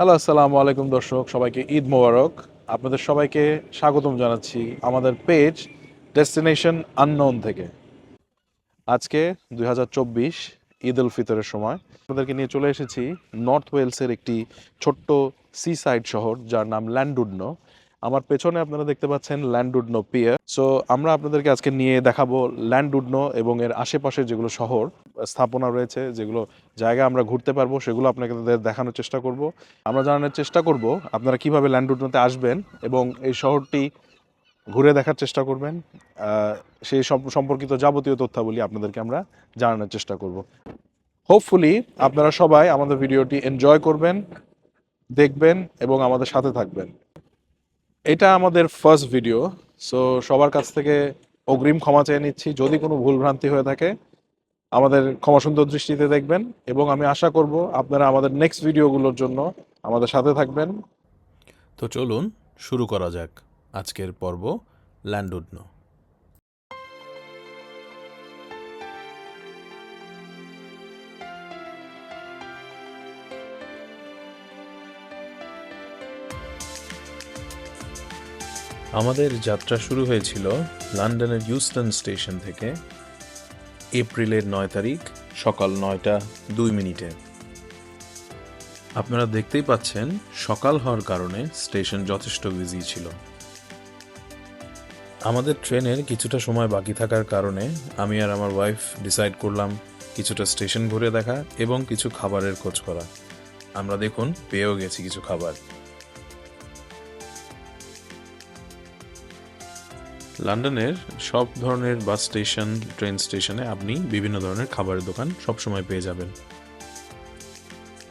Hello, আসসালামু আলাইকুম দর্শক, সবাইকে ঈদ মোবারক। আপনাদের সবাইকে স্বাগতম জানাচ্ছি আমাদের পেজ ডেস্টিনেশন আননোন থেকে। আজকে দুই হাজার চব্বিশ, ঈদ উল ফিতরের সময়। আপনাদেরকে নিয়ে চলে এসেছি নর্থ ওয়েলসের একটি ছোট্ট সি সাইড শহর, যার নাম ল্যান্ডুডনো আমার পেছনে আপনারা দেখতে পাচ্ছেন ল্যান্ডুডনো পিয়ার। সো আমরা আপনাদেরকে আজকে নিয়ে দেখাবো ল্যান্ডুডনো এবং এর আশেপাশে যেগুলো শহর, স্থাপনা রয়েছে, যেগুলো জায়গা আমরা ঘুরতে পারব, সেগুলো আপনাকে দেখানোর চেষ্টা করব। আমরা জানানোর চেষ্টা করব আপনারা কীভাবে ল্যান্ডুডনোতে আসবেন এবং এই শহরটি ঘুরে দেখার চেষ্টা করবেন। সেই সম্পর্কিত যাবতীয় তথ্যাবলী আপনাদেরকে আমরা জানানোর চেষ্টা করব। হোপফুলি আপনারা সবাই আমাদের ভিডিওটি এনজয় করবেন, দেখবেন এবং আমাদের সাথে থাকবেন। এটা আমাদের ফার্স্ট ভিডিও সো সবার কাছ থেকে অগ্রিম ক্ষমা চেয়ে নিচ্ছি। যদি কোনো ভুলভ্রান্তি হয়ে থাকে, আমাদের ক্ষমা সুন্দর দৃষ্টিতে দেখবেন এবং আমি আশা করব আপনারা আমাদের নেক্সট ভিডিওগুলোর জন্য আমাদের সাথে থাকবেন। তো চলুন শুরু করা যাক আজকের পর্ব ল্যান্ডুডন। আমাদের যাত্রা শুরু হয়েছিল লন্ডনের ইউস্টন স্টেশন থেকে এপ্রিলের নয় তারিখ সকাল নয়টা দুই মিনিটে। আপনারা দেখতেই পাচ্ছেন, সকাল হওয়ার কারণে স্টেশন যথেষ্ট বিজি ছিল। আমাদের ট্রেনের কিছুটা সময় বাকি থাকার কারণে আমি আর আমার ওয়াইফ ডিসাইড করলাম কিছুটা স্টেশন ঘুরে দেখা এবং কিছু খাবারের খোঁজ করা। আমরা দেখুন, পেয়েও গেছি কিছু খাবার। লন্ডনের সব ধরনের বাস স্টেশন, ট্রেন স্টেশনে আপনি বিভিন্ন ধরনের খাবারের দোকান সবসময় পেয়ে যাবেন।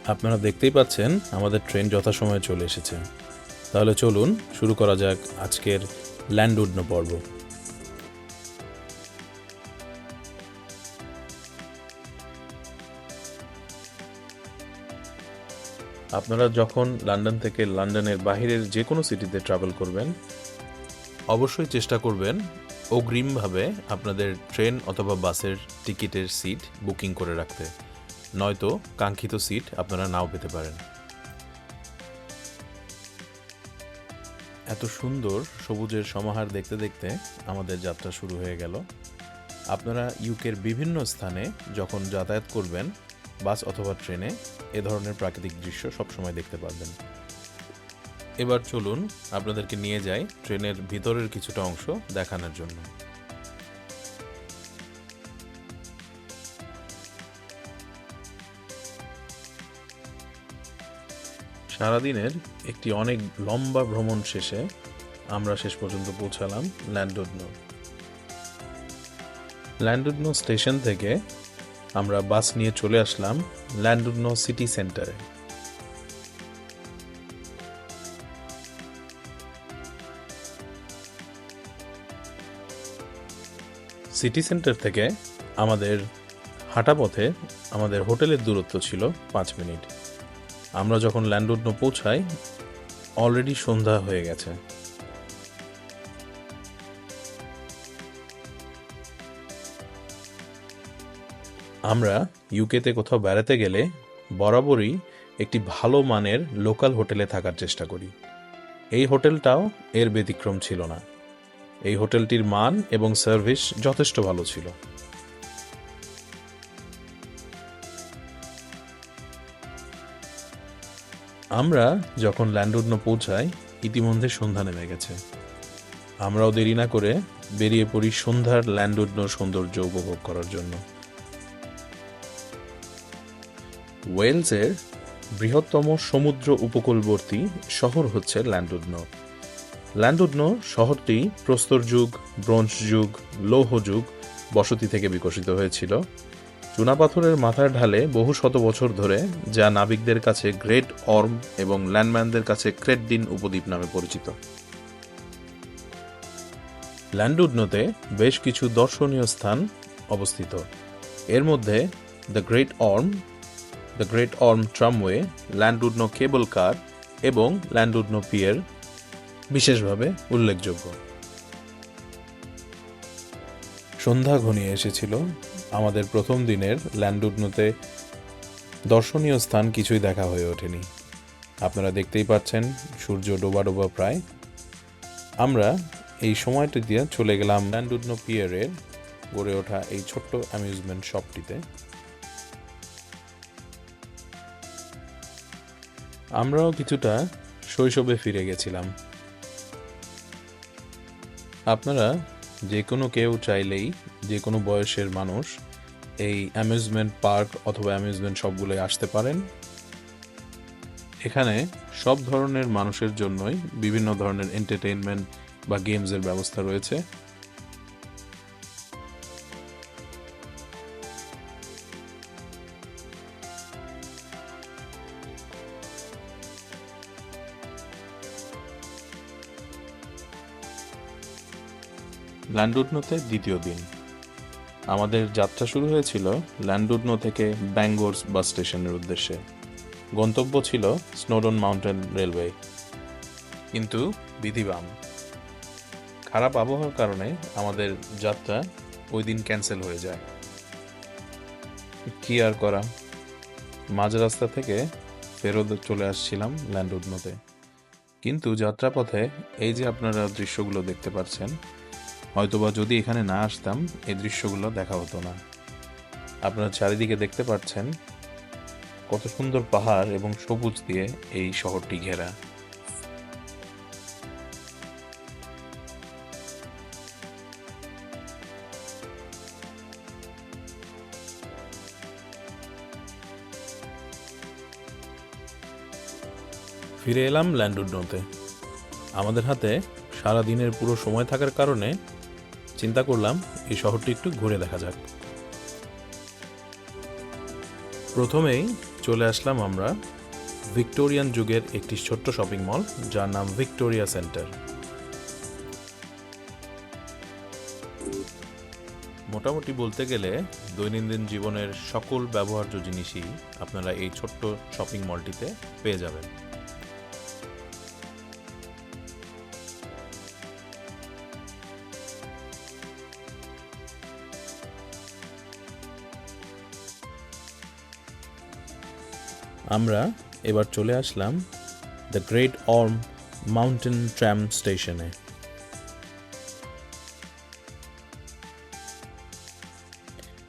আপনারা দেখতেই পাচ্ছেন আমাদের ট্রেন যথাসময়ে চলে এসেছে। তাহলে চলুন শুরু করা যাক আজকের ল্যান্ডউডনো পর্ব। আপনারা যখন লন্ডন থেকে লন্ডনের বাইরের যে কোনো সিটিতে ট্রাভেল করবেন অবশ্যই চেষ্টা করবেন অগ্রিমভাবে আপনাদের ট্রেন অথবা বাসের টিকিটের সিট বুকিং করে রাখতে। নয়তো কাঙ্ক্ষিত সিট আপনারা নাও পেতে পারেন। এত সুন্দর সবুজের সমাহার দেখতে দেখতে আমাদের যাত্রা শুরু হয়ে গেল। আপনারা ইউকের বিভিন্ন স্থানে যখন যাতায়াত করবেন, বাস অথবা ট্রেনে, এ ধরনের প্রাকৃতিক দৃশ্য সবসময় দেখতে পারবেন। এবার চলুন আপনাদেরকে নিয়ে যাই ট্রেনের ভিতরের কিছুটা অংশ দেখানোর জন্য। সারাদিনের একটি অনেক লম্বা ভ্রমণ শেষে আমরা শেষ পর্যন্ত পৌঁছালাম ল্যান্ডুডনো। ল্যান্ডুডনো স্টেশন থেকে আমরা বাস নিয়ে চলে আসলাম ল্যান্ডুডনো সিটি সেন্টারে। সিটি সেন্টার থেকে আমাদের হাঁটা পথে আমাদের হোটেলের দূরত্ব ছিল পাঁচ মিনিট। আমরা যখন ল্যান্ডউডনো পৌঁছাই, অলরেডি সন্ধ্যা হয়ে গেছে। আমরা ইউকেতে কোথাও বেড়াতে গেলে বরাবরই একটি ভালো মানের লোকাল হোটেলে থাকার চেষ্টা করি। এই হোটেলটাও এর ব্যতিক্রম ছিল না। এই হোটেলটির মান এবং সার্ভিস যথেষ্ট ভালো ছিল। আমরা যখন ল্যান্ডউডনো পৌঁছাই, ইতিমধ্যে সন্ধ্যা নেমে গেছে। আমরাও দেরি না করে বেরিয়ে পড়ি সন্ধ্যার ল্যান্ডউডনোর সৌন্দর্য উপভোগ করার জন্য। ওয়েলসের বৃহত্তম সমুদ্র উপকূলবর্তী শহর হচ্ছে ল্যান্ডউডনো ল্যান্ডউডনো শহরটি প্রস্তর যুগ, ব্রোঞ্জ যুগ, লৌহ যুগ বসতি থেকে বিকশিত হয়েছিল। চুনাপাথরের মাথার ঢালে বহু শত বছর ধরে যা নাবিকদের কাছে গ্রেট অর্ম এবং ল্যান্ডম্যানদের কাছে ক্রেডডিন উপদ্বীপ নামে পরিচিত। ল্যান্ডুডনোতে বেশ কিছু দর্শনীয় স্থান অবস্থিত। এর মধ্যে the Great Orme, the Great Orme tramway, Llandudno cable car এবং ল্যান্ডুডনো পিয়ার বিশেষভাবে উল্লেখযোগ্য। সন্ধ্যা ঘনিয়ে এসেছিল। আমাদের প্রথম দিনের ল্যান্ডুডনোতে দর্শনীয় স্থান কিছুই দেখা হয়ে ওঠেনি। আপনারা দেখতেই পাচ্ছেন, সূর্য ডোবা ডোবা প্রায়। আমরা এই সময়টি দিয়ে চলে গেলাম ল্যান্ডুডনো পিয়ারের গড়ে ওঠা এই ছোট্ট অ্যামিউজমেন্ট শপটিতে। আমরাও কিছুটা শৈশবে ফিরে গেছিলাম। আপনারা যে কোনো কেউ চাইলেই যে কোনো বয়সের মানুষ এই অ্যামিউজমেন্ট পার্ক অথবা অ্যামিউজমেন্ট সবগুলো আসতে পারেন। এখানে সব ধরনের মানুষের জন্যই বিভিন্ন ধরনের এন্টারটেইনমেন্ট বা গেমসের ব্যবস্থা রয়েছে। ল্যান্ডুডনোতে দ্বিতীয় দিন। আমাদের যাত্রা শুরু হয়েছিল ল্যান্ডুডনো থেকে ব্যাঙ্গোর্স বাস স্টেশনের উদ্দেশ্যে। গন্তব্য ছিল স্নোডন মাউন্টেন রেলওয়ে। কিন্তু বিধিবাম। খারাপ আবহাওয়ার কারণে আমাদের যাত্রা ওই দিন ক্যান্সেল হয়ে যায়। কি আর করা? মাঝ রাস্তা থেকে ফেরত চলে আসছিলাম ল্যান্ডউডনোতে কিন্তু যাত্রাপথে এই যে আপনারা দৃশ্যগুলো দেখতে পাচ্ছেন হয়তোবা যদি এখানে না আসতাম, এই দৃশ্যগুলো দেখা হতো না। আপনারা চারিদিকে দেখতে পাচ্ছেন কত সুন্দর পাহাড় এবং সবুজ দিয়ে এই শহরটি ঘেরা। ফিরে এলাম ল্যান্ডুডনোতে আমাদের হাতে সারা দিনের পুরো সময় থাকার কারণে চিন্তা করলাম এই শহরটি একটু ঘুরে দেখা যাক। প্রথমেই চলে আসলাম আমরা ভিক্টোরিয়ান যুগের একটি ছোট্ট শপিং মল, যার নাম ভিক্টোরিয়া সেন্টার। মোটামুটি বলতে গেলে দৈনন্দিন জীবনের সকল ব্যবহার্য জিনিসই আপনারা এই ছোট্ট শপিং মলটিতে পেয়ে যাবেন। আমরা এবার চলে আসলাম the Great Orme mountain tram স্টেশনে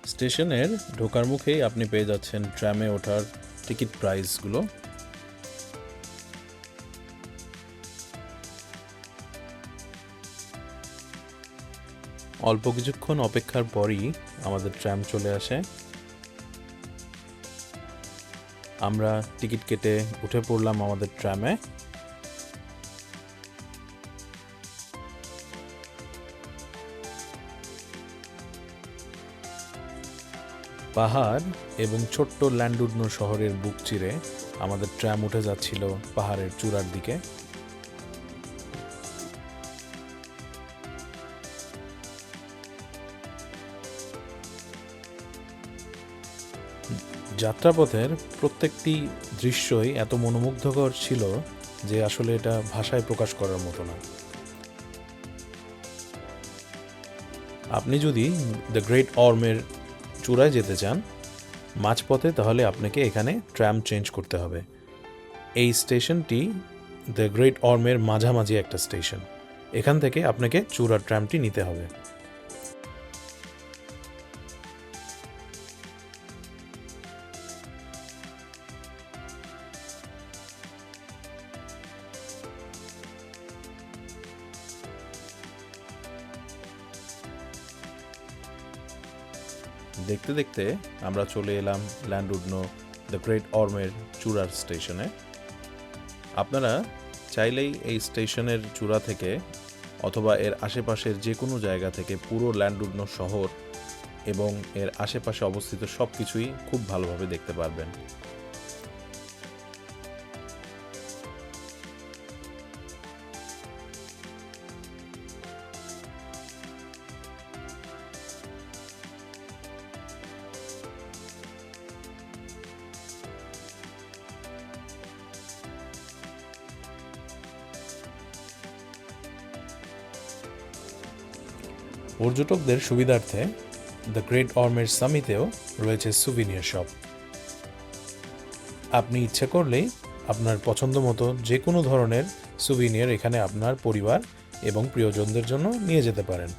স্টেশনের ঢোকার মুখেই আপনি পেয়ে যাচ্ছেন ট্র্যামে ওঠার টিকিট প্রাইসগুলো অল্প কিছুক্ষণ অপেক্ষার পরই আমাদের ট্র্যাম চলে আসে। আমরা টিকিট কেটে উঠে পড়লাম আমাদের ট্রামে। পাহাড় এবং ছোট্ট ল্যান্ডুডনো শহরের বুক চিরে আমাদের ট্রাম উঠে যাচ্ছিল পাহাড়ের চূড়ার দিকে। যাত্রাপথের প্রত্যেকটি দৃশ্যই এত মনোমুগ্ধকর ছিল যে আসলে এটা ভাষায় প্রকাশ করার মতো না। আপনি যদি দ্য গ্রেট অর্মের চূড়ায় যেতে চান, মাঝপথে তাহলে আপনাকে এখানে ট্র্যাম চেঞ্জ করতে হবে। এই স্টেশনটি দ্য গ্রেট অর্মের মাঝামাঝি একটা স্টেশন। এখান থেকে আপনাকে চূড়ার ট্র্যামটি নিতে হবে। দেখতে দেখতে আমরা চলে এলাম ল্যান্ডউডনো দ্য গ্রেট অর্মের চূড়ার স্টেশনে। আপনারা চাইলেই এই স্টেশনের চূড়া থেকে অথবা এর আশেপাশের যে কোনো জায়গা থেকে পুরো ল্যান্ডউডনো শহর এবং এর আশেপাশে অবস্থিত সব কিছুই খুব ভালোভাবে দেখতে পারবেন। পর্যটকদের সুবিধার্থে দ্য গ্রেট অর্মের সামিতেও রয়েছে সুভিনিয়ার শপ আপনি ইচ্ছে করলেই আপনার পছন্দ মতো যে কোনো ধরনের সুভিনিয়ার এখানে আপনার পরিবার এবং প্রিয়জনদের জন্য নিয়ে যেতে পারেন।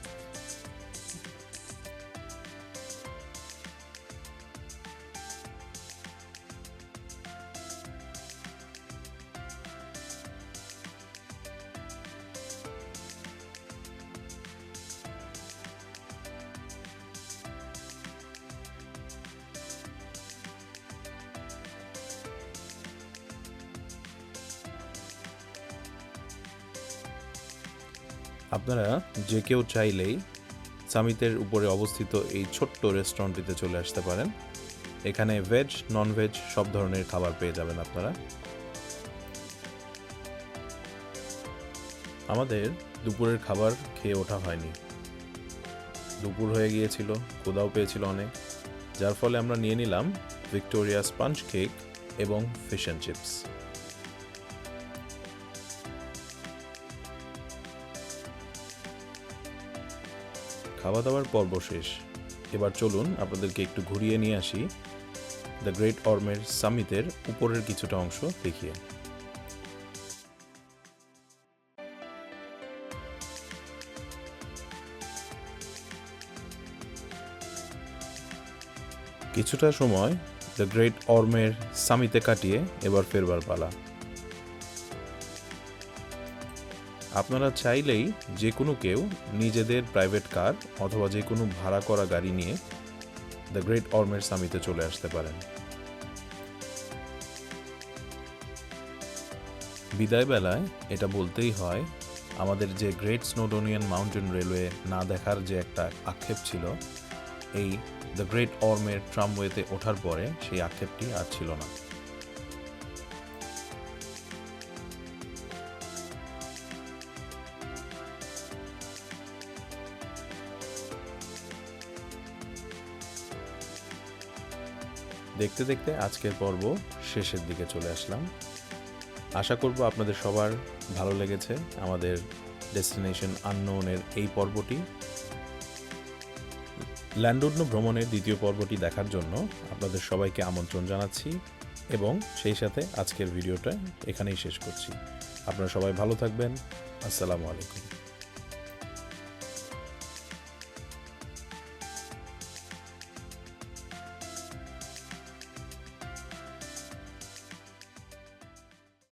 আপনারা যে কেউ চাইলেই সামিতের উপরে অবস্থিত এই ছোট্ট রেস্টুরেন্টটিতে চলে আসতে পারেন। এখানে ভেজ নন ভেজ সব ধরনের খাবার পেয়ে যাবেন আপনারা। আমাদের দুপুরের খাবার খেয়ে ওঠা হয়নি। দুপুর হয়ে গিয়েছিল ক্ষুদাও পেয়েছিল অনেক। যার ফলে আমরা নিয়ে নিলাম ভিক্টোরিয়া স্পঞ্জ কেক এবং ফিশ অ্যান্ড চিপস খাওয়া দাওয়ার পর্ব শেষ। এবার চলুন আপনাদেরকে একটু ঘুরিয়ে নিয়ে আসি দ্য গ্রেট অর্মের সামিতের উপরের কিছুটা অংশ দেখিয়ে। কিছুটা সময় দ্য গ্রেট অর্মের সামিতে কাটিয়ে এবার ফেরবার পালা। আপনারা চাইলেই যে কোনো কেউ নিজেদের প্রাইভেট কার অথবা যে কোনো ভাড়া করা গাড়ি নিয়ে দ্য গ্রেট অর্মের সামিতে চলে আসতে পারেন। বিদায় বেলায় এটা বলতেই হয়, আমাদের যে গ্রেট স্নোডোনিয়ান মাউন্টেন রেলওয়ে না দেখার যে একটা আক্ষেপ ছিল, এই দ্য গ্রেট অর্মের ট্রামওয়েতে ওঠার পরে সেই আক্ষেপটি আর ছিল না। দেখতে দেখতে আজকের পর্ব শেষের দিকে চলে আসলাম। আশা করব আপনাদের সবার ভালো লেগেছে আমাদের ডেস্টিনেশন আননোনের এই পর্বটি। ল্যান্ডুডনো ভ্রমণের দ্বিতীয় পর্বটি দেখার জন্য আপনাদের সবাইকে আমন্ত্রণ জানাচ্ছি এবং সেই সাথে আজকের ভিডিওটা এখানেই শেষ করছি। আপনারা সবাই ভালো থাকবেন। আসসালামু আলাইকুম।